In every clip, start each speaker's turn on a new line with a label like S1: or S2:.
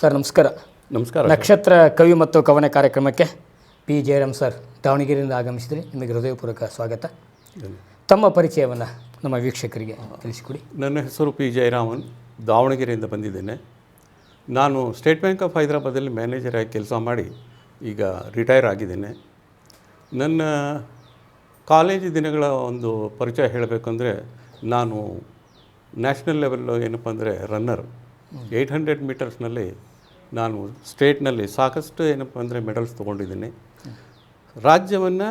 S1: Sir ನಮಸ್ಕಾರ.
S2: ನಮಸ್ಕಾರ
S1: ನಕ್ಷತ್ರ ಕವಿ ಮತ್ತು ಕವನ ಕಾರ್ಯಕ್ರಮಕ್ಕೆ ಪಿ. ಜಯರಾಮ್ ಸರ್ ದಾವಣಗೆರೆಯಿಂದ ಆಗಮಿಸಿದರೆ. ನಿಮಗೆ ಹೃದಯಪೂರ್ವಕ ಸ್ವಾಗತ. ತಮ್ಮ ಪರಿಚಯವನ್ನು ನಮ್ಮ ವೀಕ್ಷಕರಿಗೆ ತಿಳಿಸಿಕೊಡಿ.
S2: ನನ್ನ ಹೆಸರು ಪಿ. ಜಯರಾಮನ್. ದಾವಣಗೆರೆಯಿಂದ ಬಂದಿದ್ದೇನೆ. ನಾನು ಸ್ಟೇಟ್ ಬ್ಯಾಂಕ್ ಆಫ್ ಹೈದರಾಬಾದಲ್ಲಿ ಮ್ಯಾನೇಜರ್ ಆಗಿ ಕೆಲಸ ಮಾಡಿ ಈಗ ರಿಟೈರ್ ಆಗಿದ್ದೇನೆ. ನನ್ನ ಕಾಲೇಜು ದಿನಗಳ ಒಂದು ಪರಿಚಯ ಹೇಳಬೇಕಂದ್ರೆ ನಾನು ನ್ಯಾಷನಲ್ ಲೆವೆಲ್ಲು ಏನಪ್ಪ ಅಂದರೆ ರನ್ನರ್. ಏಯ್ಟ್ ಹಂಡ್ರೆಡ್ ಮೀಟರ್ಸ್ನಲ್ಲಿ ನಾನು ಸ್ಟೇಟ್ನಲ್ಲಿ ಸಾಕಷ್ಟು ಏನಪ್ಪ ಅಂದರೆ ಮೆಡಲ್ಸ್ ತೊಗೊಂಡಿದ್ದೀನಿ. ರಾಜ್ಯವನ್ನು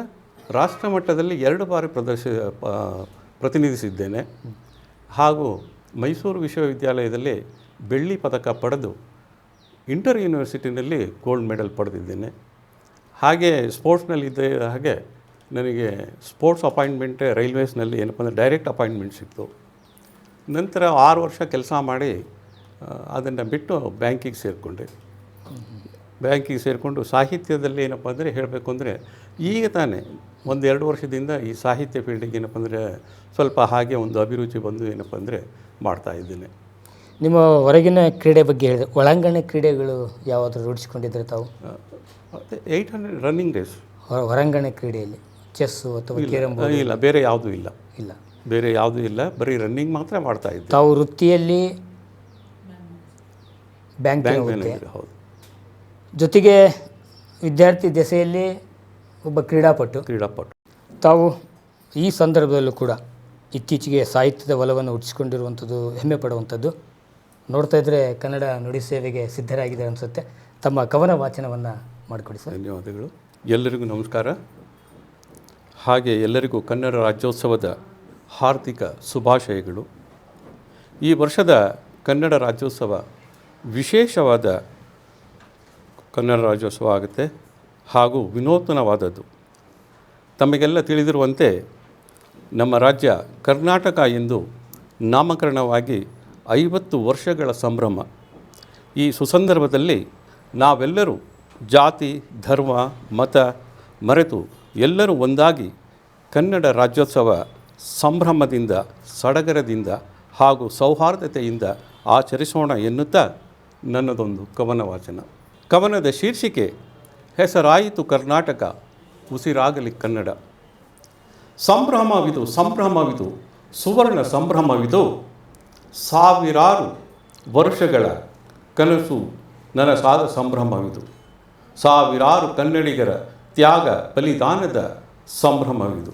S2: ರಾಷ್ಟ್ರ ಮಟ್ಟದಲ್ಲಿ ಎರಡು ಬಾರಿ ಪ್ರದರ್ಶ ಪ್ರತಿನಿಧಿಸಿದ್ದೇನೆ. ಹಾಗೂ ಮೈಸೂರು ವಿಶ್ವವಿದ್ಯಾಲಯದಲ್ಲಿ ಬೆಳ್ಳಿ ಪದಕ ಪಡೆದು ಇಂಟರ್ ಯೂನಿವರ್ಸಿಟಿನಲ್ಲಿ ಗೋಲ್ಡ್ ಮೆಡಲ್ ಪಡೆದಿದ್ದೇನೆ. ಹಾಗೆ ಸ್ಪೋರ್ಟ್ಸ್ನಲ್ಲಿದ್ದ ಹಾಗೆ ನನಗೆ ಸ್ಪೋರ್ಟ್ಸ್ ಅಪಾಯಿಂಟ್ಮೆಂಟ್ ರೈಲ್ವೇಸ್ನಲ್ಲಿ ಏನಪ್ಪ ಅಂದರೆ ಡೈರೆಕ್ಟ್ ಅಪಾಯಿಂಟ್ಮೆಂಟ್ ಸಿಕ್ತು. ನಂತರ ಆರು ವರ್ಷ ಕೆಲಸ ಮಾಡಿ ಅದನ್ನು ಬಿಟ್ಟು ಬ್ಯಾಂಕಿಗೆ ಸೇರಿಕೊಂಡೆ. ಬ್ಯಾಂಕಿಗೆ ಸೇರಿಕೊಂಡು ಸಾಹಿತ್ಯದಲ್ಲಿ ಏನಪ್ಪ ಅಂದರೆ ಹೇಳಬೇಕು ಅಂದರೆ ಈಗ ತಾನೇ ಒಂದು ಎರಡು ವರ್ಷದಿಂದ ಈ ಸಾಹಿತ್ಯ ಫೀಲ್ಡಿಗೆ ಏನಪ್ಪ ಅಂದರೆ ಸ್ವಲ್ಪ ಹಾಗೆ ಒಂದು ಅಭಿರುಚಿ ಬಂದು ಏನಪ್ಪ ಅಂದರೆ ಮಾಡ್ತಾ ಇದ್ದೇನೆ.
S1: ನಿಮ್ಮ ಹೊರಗಿನ ಕ್ರೀಡೆ ಬಗ್ಗೆ ಹೇಳಿದೆ ಒಳಾಂಗಣ ಕ್ರೀಡೆಗಳು ಯಾವುದಾದ್ರು ರೂಢಿಸಿಕೊಂಡಿದ್ರೆ ತಾವು?
S2: ಏಯ್ಟ್ ಹಂಡ್ರೆಡ್ ರನ್ನಿಂಗ್ ರೇಸ್
S1: ಹೊರ ಹೊರಾಂಗಣ ಕ್ರೀಡೆಯಲ್ಲಿ ಚೆಸ್ಸು ಅಥವಾ
S2: ಇಲ್ಲ ಬೇರೆ ಯಾವುದೂ ಇಲ್ಲ.
S1: ಇಲ್ಲ.
S2: ಬೇರೆ ಯಾವುದೂ ಇಲ್ಲ ಬರೀ ರನ್ನಿಂಗ್ ಮಾತ್ರ ಮಾಡ್ತಾ ಇದ್ದೆ.
S1: ತಾವು ವೃತ್ತಿಯಲ್ಲಿ ಬ್ಯಾಂಕ್
S2: ಹೌದು.
S1: ಜೊತೆಗೆ ವಿದ್ಯಾರ್ಥಿ ದೆಸೆಯಲ್ಲಿ ಒಬ್ಬ ಕ್ರೀಡಾಪಟು.
S2: ಕ್ರೀಡಾಪಟು.
S1: ತಾವು ಈ ಸಂದರ್ಭದಲ್ಲೂ ಕೂಡ ಇತ್ತೀಚೆಗೆ ಸಾಹಿತ್ಯದ ಒಲವನ್ನು ಹುಟ್ಟಿಸಿಕೊಂಡಿರುವಂಥದ್ದು ಹೆಮ್ಮೆ ಪಡುವಂಥದ್ದು. ನೋಡ್ತಾ ಇದ್ದರೆ ಕನ್ನಡ ನುಡಿ ಸೇವೆಗೆ ಸಿದ್ಧರಾಗಿದೆ ಅನಿಸುತ್ತೆ. ತಮ್ಮ ಕವನ ವಾಚನವನ್ನು ಮಾಡಿಕೊಡಿ ಸರ್.
S2: ಧನ್ಯವಾದಗಳು. ಎಲ್ಲರಿಗೂ ನಮಸ್ಕಾರ. ಹಾಗೆ ಎಲ್ಲರಿಗೂ ಕನ್ನಡ ರಾಜ್ಯೋತ್ಸವದ ಹಾರ್ದಿಕ ಶುಭಾಶಯಗಳು. ಈ ವರ್ಷದ ಕನ್ನಡ ರಾಜ್ಯೋತ್ಸವ ವಿಶೇಷವಾದ ಕನ್ನಡ ರಾಜ್ಯೋತ್ಸವ ಆಗುತ್ತೆ ಹಾಗೂ ವಿನೂತನವಾದದ್ದು. ತಮಗೆಲ್ಲ ತಿಳಿದಿರುವಂತೆ ನಮ್ಮ ರಾಜ್ಯ ಕರ್ನಾಟಕ ಎಂದು ನಾಮಕರಣವಾಗಿ ಐವತ್ತು ವರ್ಷಗಳ ಸಂಭ್ರಮ. ಈ ಸುಸಂದರ್ಭದಲ್ಲಿ ನಾವೆಲ್ಲರೂ ಜಾತಿ, ಧರ್ಮ, ಮತ ಮರೆತು ಎಲ್ಲರೂ ಒಂದಾಗಿ ಕನ್ನಡ ರಾಜ್ಯೋತ್ಸವ ಸಂಭ್ರಮದಿಂದ, ಸಡಗರದಿಂದ ಹಾಗೂ ಸೌಹಾರ್ದತೆಯಿಂದ ಆಚರಿಸೋಣ ಎನ್ನುತ್ತಾ ನನ್ನದೊಂದು ಕವನ ವಾಚನ. ಕವನದ ಶೀರ್ಷಿಕೆ, ಹೆಸರಾಯಿತು ಕರ್ನಾಟಕ, ಉಸಿರಾಗಲಿ ಕನ್ನಡ. ಸಂಭ್ರಮವಿದು ಸಂಭ್ರಮವಿದು, ಸುವರ್ಣ ಸಂಭ್ರಮವಿದು, ಸಾವಿರಾರು ವರ್ಷಗಳ ಕನಸು ನನಸಾದ ಸಂಭ್ರಮವಿದು. ಸಾವಿರಾರು ಕನ್ನಡಿಗರ ತ್ಯಾಗ ಬಲಿದಾನದ ಸಂಭ್ರಮವಿದು.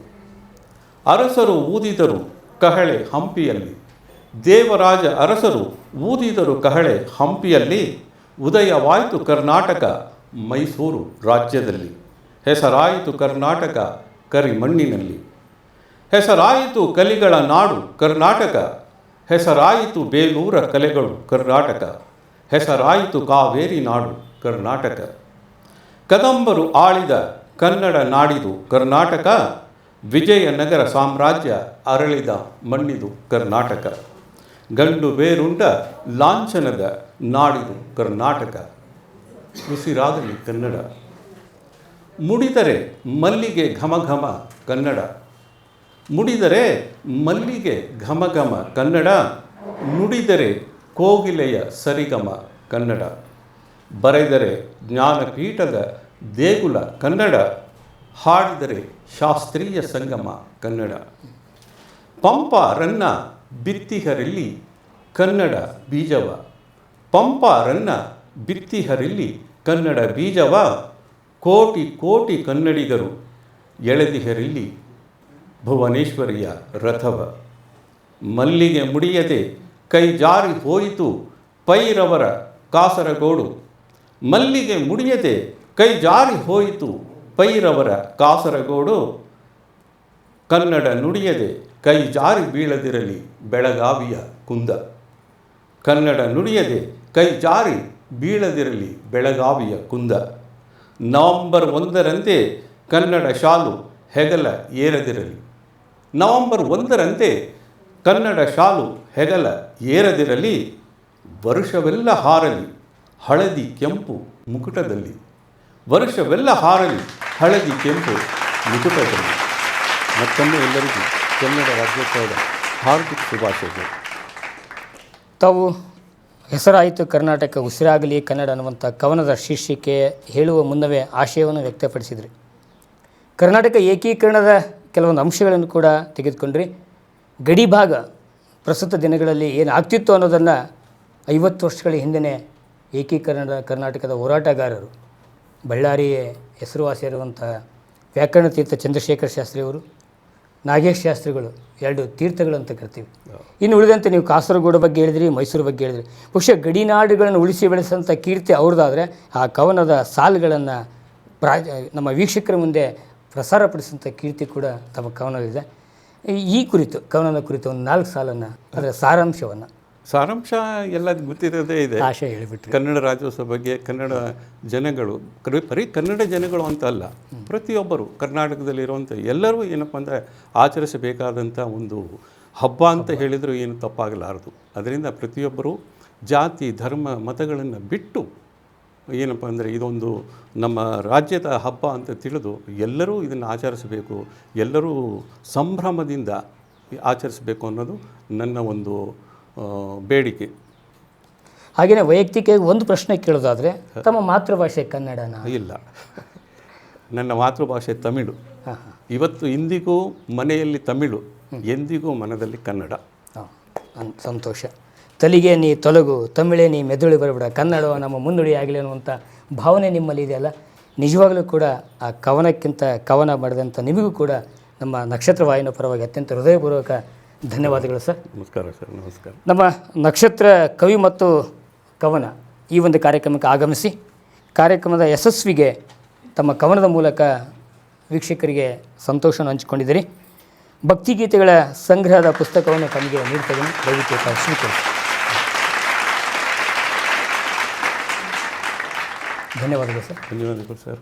S2: ಅರಸರು ಊದಿದರು ಕಹಳೆ ಹಂಪಿಯಲ್ಲಿ, ದೇವರಾಜ ಅರಸರು ಊದಿದರು ಕಹಳೆ ಹಂಪಿಯಲ್ಲಿ ಉದಯವಾಯಿತು ಕರ್ನಾಟಕ ಮೈಸೂರು ರಾಜ್ಯದಲ್ಲಿ. ಹೆಸರಾಯಿತು ಕರ್ನಾಟಕ ಕರಿಮಣ್ಣಿನಲ್ಲಿ. ಹೆಸರಾಯಿತು ಕಲಿಗಳ ನಾಡು ಕರ್ನಾಟಕ. ಹೆಸರಾಯಿತು ಬೇಲೂರ ಕಲೆಗಳು ಕರ್ನಾಟಕ. ಹೆಸರಾಯಿತು ಕಾವೇರಿ ನಾಡು ಕರ್ನಾಟಕ. ಕದಂಬರು ಆಳಿದ ಕನ್ನಡ ನಾಡಿದು ಕರ್ನಾಟಕ. ವಿಜಯನಗರ ಸಾಮ್ರಾಜ್ಯ ಅರಳಿದ ಮಣ್ಣಿದು ಕರ್ನಾಟಕ. ಗಂಡು ಬೇರುಂಡ ಲಾಂಛನದ ನಾಡಿದು ಕರ್ನಾಟಕ. ಉಸಿರಾಗಲಿ ಕನ್ನಡ. ಮುಡಿದರೆ ಮಲ್ಲಿಗೆ ಘಮ ಘಮ ಕನ್ನಡ. ಮುಡಿದರೆ ಮಲ್ಲಿಗೆ ಘಮ ಕನ್ನಡ. ನುಡಿದರೆ ಕೋಗಿಲೆಯ ಸರಿಗಮ ಕನ್ನಡ. ಬರೆದರೆ ಜ್ಞಾನಪೀಠದ ದೇಗುಲ ಕನ್ನಡ. ಹಾಡಿದರೆ ಶಾಸ್ತ್ರೀಯ ಸಂಗಮ ಕನ್ನಡ. ಪಂಪ ರನ್ನ ಬಿತ್ತಿಹರಿಲ್ಲಿ ಕನ್ನಡ ಬೀಜವ. ಪಂಪಾರನ್ನ ಬಿತ್ತಿಹರಿಲ್ಲಿ ಕನ್ನಡ ಬೀಜವ. ಕೋಟಿ ಕೋಟಿ ಕನ್ನಡಿಗರು ಎಳೆದಿಹರಿಲ್ಲಿ ಭುವನೇಶ್ವರಿಯ ರಥವ. ಮಲ್ಲಿಗೆ ಮುಡಿಯದೆ ಕೈ ಜಾರಿ ಹೋಯಿತು ಪೈರವರ ಕಾಸರಗೋಡು. ಮಲ್ಲಿಗೆ ಮುಡಿಯದೆ ಕೈ ಜಾರಿ ಹೋಯಿತು ಪೈರವರ ಕಾಸರಗೋಡು. ಕನ್ನಡ ನುಡಿಯದೆ ಕೈ ಜಾರಿ ಬೀಳದಿರಲಿ ಬೆಳಗಾವಿಯ ಕುಂದ. ಕನ್ನಡ ನುಡಿಯದೆ ಕೈ ಜಾರಿ ಬೀಳದಿರಲಿ ಬೆಳಗಾವಿಯ ಕುಂದ. ನವಂಬರ್ ಒಂದರಂತೆ ಕನ್ನಡ ಶಾಲು ಹೆಗಲ ಏರದಿರಲಿ. ನವಂಬರ್ ಒಂದರಂತೆ ಕನ್ನಡ ಶಾಲು ಹೆಗಲ ಏರದಿರಲಿ. ವರುಷವೆಲ್ಲ ಹಾರಲಿ ಹಳದಿ ಕೆಂಪು ಮುಕುಟದಲ್ಲಿ. ವರುಷವೆಲ್ಲ ಹಾರಲಿ ಹಳದಿ ಕೆಂಪು ಮುಕುಟದಲ್ಲಿ. ಮತ್ತೊಮ್ಮೆ ಎಲ್ಲರಿಗೂ ಕನ್ನಡ ರಾಜ್ಯೋತ್ಸವದ ಹಾರ್ದಿಕ ಶುಭಾಶಯಗಳು.
S1: ತಾವು ಹೆಸರಾಯಿತು ಕರ್ನಾಟಕ ಉಸಿರಾಗಲಿ ಕನ್ನಡ ಅನ್ನುವಂಥ ಕವನದ ಶೀರ್ಷಿಕೆ ಹೇಳುವ ಮುನ್ನವೇ ಆಶಯವನ್ನು ವ್ಯಕ್ತಪಡಿಸಿದ್ರಿ. ಕರ್ನಾಟಕ ಏಕೀಕರಣದ ಕೆಲವೊಂದು ಅಂಶಗಳನ್ನು ಕೂಡ ತೆಗೆದುಕೊಂಡ್ರಿ. ಗಡಿ ಭಾಗ ಪ್ರಸ್ತುತ ದಿನಗಳಲ್ಲಿ ಏನು ಆಗ್ತಿತ್ತು ಅನ್ನೋದನ್ನು ಐವತ್ತು ವರ್ಷಗಳ ಹಿಂದೆ ಏಕೀಕರಣದ ಕರ್ನಾಟಕದ ಹೋರಾಟಗಾರರು ಬಳ್ಳಾರಿಯೇ ಹೆಸರುವಾಸಿಯಾಗಿರುವಂಥ ವ್ಯಾಕರಣ ತೀರ್ಥ ಚಂದ್ರಶೇಖರ ಶಾಸ್ತ್ರಿಯವರು ನಾಗೇಶ್ ಶಾಸ್ತ್ರಿಗಳು ಎರಡು ತೀರ್ಥಗಳು ಅಂತ ಕರಿತೀವಿ. ಇನ್ನು ಉಳಿದಂತೆ ನೀವು ಕಾಸರಗೋಡು ಬಗ್ಗೆ ಹೇಳಿದ್ರಿ ಮೈಸೂರು ಬಗ್ಗೆ ಹೇಳಿದ್ರಿ. ಬಹುಶಃ ಗಡಿನಾಡುಗಳನ್ನು ಉಳಿಸಿ ಬೆಳೆಸಂಥ ಕೀರ್ತಿ ಅವ್ರದ್ದಾದರೆ ಆ ಕವನದ ಸಾಲುಗಳನ್ನು ಪ್ರಾ ನಮ್ಮ ವೀಕ್ಷಕರ ಮುಂದೆ ಪ್ರಸಾರಪಡಿಸಿದಂಥ ಕೀರ್ತಿ ಕೂಡ ತಮ್ಮ ಕವನದಲ್ಲಿದೆ ಈ- ಈ ಕುರಿತು ಕವನದ ಕುರಿತು ಒಂದು ನಾಲ್ಕು ಸಾಲನ್ನು ಅದರ ಸಾರಾಂಶವನ್ನು
S2: ಸಾರಾಂಶ ಎಲ್ಲ ಗೊತ್ತಿರೋದೇ ಇದೆ.
S1: ಹೇಳಿಬಿಟ್ರಿ.
S2: ಕನ್ನಡ ರಾಜ್ಯೋತ್ಸವ ಬಗ್ಗೆ ಕನ್ನಡ ಜನಗಳು ಕರಿ- ಬರೀ ಕನ್ನಡ ಜನಗಳು ಅಂತ ಅಲ್ಲ ಪ್ರತಿಯೊಬ್ಬರು ಕರ್ನಾಟಕದಲ್ಲಿರುವಂಥ ಎಲ್ಲರೂ ಏನಪ್ಪ ಅಂದರೆ ಆಚರಿಸಬೇಕಾದಂಥ ಒಂದು ಹಬ್ಬ ಅಂತ ಹೇಳಿದರೂ ಏನು ತಪ್ಪಾಗಲಾರದು. ಅದರಿಂದ ಪ್ರತಿಯೊಬ್ಬರು ಜಾತಿ ಧರ್ಮ ಮತಗಳನ್ನು ಬಿಟ್ಟು ಏನಪ್ಪ ಅಂದರೆ ಇದೊಂದು ನಮ್ಮ ರಾಜ್ಯದ ಹಬ್ಬ ಅಂತ ತಿಳಿದು ಎಲ್ಲರೂ ಇದನ್ನು ಆಚರಿಸಬೇಕು ಎಲ್ಲರೂ ಸಂಭ್ರಮದಿಂದ ಆಚರಿಸಬೇಕು ಅನ್ನೋದು ನನ್ನ ಒಂದು ಬೇಡಿಕೆ.
S1: ಹಾಗೆಯೇ ವೈಯಕ್ತಿಕ ಒಂದು ಪ್ರಶ್ನೆ ಕೇಳೋದಾದರೆ ತಮ್ಮ ಮಾತೃಭಾಷೆ ಕನ್ನಡನ?
S2: ಇಲ್ಲ. ನನ್ನ ಮಾತೃಭಾಷೆ ತಮಿಳು. ಇವತ್ತು ಇಂದಿಗೂ ಮನೆಯಲ್ಲಿ ತಮಿಳು ಎಂದಿಗೂ ಮನದಲ್ಲಿ ಕನ್ನಡ.
S1: ಹಾಂ ಸಂತೋಷ. ತಲಿಗೆ ನೀ ತೊಲಗು ತಮಿಳೇ ನೀ ಮೆದುಳು ಬರಬೇಡ. ಕನ್ನಡ ನಮ್ಮ ಮುನ್ನುಡಿ ಆಗಲಿ ಅನ್ನುವಂಥ ಭಾವನೆ ನಿಮ್ಮಲ್ಲಿ ಇದೆಯಲ್ಲ? ನಿಜವಾಗಲೂ ಕೂಡ ಆ ಕವನಕ್ಕಿಂತ ಕವನ ಮಾಡಿದಂಥ ನಿಮಗೂ ಕೂಡ ನಮ್ಮ ನಕ್ಷತ್ರ ವಾಹಿನ ಪರವಾಗಿ ಅತ್ಯಂತ ಹೃದಯಪೂರ್ವಕ ಧನ್ಯವಾದಗಳು ಸರ್.
S2: ನಮಸ್ಕಾರ ಸರ್ ನಮಸ್ಕಾರ.
S1: ನಮ್ಮ ನಕ್ಷತ್ರ ಕವಿ ಮತ್ತು ಕವನ ಈ ಒಂದು ಕಾರ್ಯಕ್ರಮಕ್ಕೆ ಆಗಮಿಸಿ ಕಾರ್ಯಕ್ರಮದ ಯಶಸ್ವಿಗೆ ತಮ್ಮ ಕವನದ ಮೂಲಕ ವೀಕ್ಷಕರಿಗೆ ಸಂತೋಷವನ್ನು ಹಂಚಿಕೊಂಡಿದ್ದೀರಿ. ಭಕ್ತಿಗೀತೆಗಳ ಸಂಗ್ರಹದ ಪುಸ್ತಕವನ್ನು ತಮಗೆ ನೀಡ್ತೇನೆ ದಯವಿಟ್ಟು ತಾವು ಸ್ವೀಕರಿಸಿ ಧನ್ಯವಾದಗಳು ಸರ್.
S2: ಧನ್ಯವಾದಗಳು ಸರ್.